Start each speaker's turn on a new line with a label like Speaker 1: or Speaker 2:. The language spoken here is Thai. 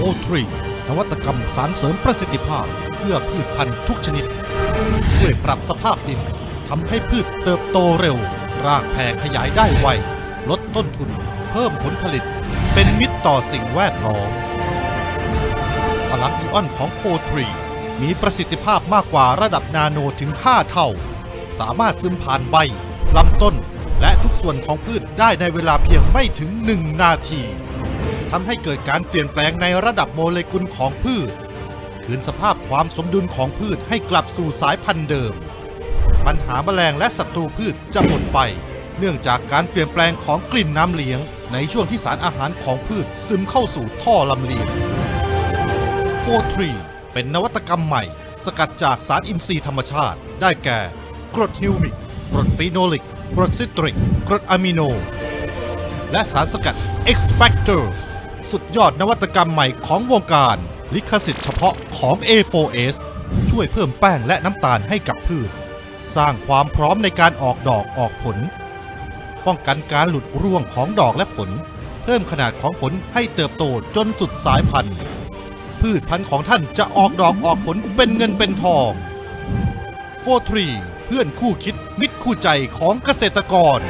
Speaker 1: โอทรีนวัตกรรมสารเสริมประสิทธิภาพ เพื่อพืชพันธุ์ทุกชนิด ช่วยปรับสภาพดินทำให้พืชเติบโตเร็ว รากแผ่ขยายได้ไว ลดต้นทุน เพิ่มผลผลิต เป็นมิตรต่อสิ่งแวดล้อมพลังอิออนของโฟทรีมีประสิทธิภาพมากกว่าระดับนาโนถึง 5 เท่า สามารถซึมผ่านใบลำต้น และทุกส่วนของพืชได้ในเวลาเพียงไม่ถึง 1 นาที ทำให้เกิดการเปลี่ยนแปลงในระดับโมเลกุลของพืช คืนสภาพความสมดุลของพืชให้กลับสู่สายพันธุ์เดิม ปัญหาแมลงและศัตรูพืชจะหมดไป เนื่องจากการเปลี่ยนแปลงของกลิ่นน้ำเลี้ยง ในช่วงที่สารอาหารของพืชซึมเข้าสู่ท่อลำเลียงโฟทรีเป็นนวัตกรรมใหม่ สกัดจากสารอินทรีย์ธรรมชาติ ได้แก่ กรดฮิวมิก กรดฟีโนลิก กรดซิตริก กรดอะมิโน และสารสกัด X Factor สุดยอดนวัตกรรมใหม่ของวงการ ลิขสิทธิ์เฉพาะของ A4S ช่วยเพิ่มแป้งและน้ำตาลให้กับพืช สร้างความพร้อมในการออกดอกออกผล ป้องกันการหลุดร่วงของดอกและผล เพิ่มขนาดของผลให้เติบโตจนสุดสายพันธุ์ พืชพันธุ์ของท่านจะออกดอกออกผลเป็นเงินเป็นทองโฟทรีเพื่อนคู่คิดมิตรคู่ใจของเกษตรกร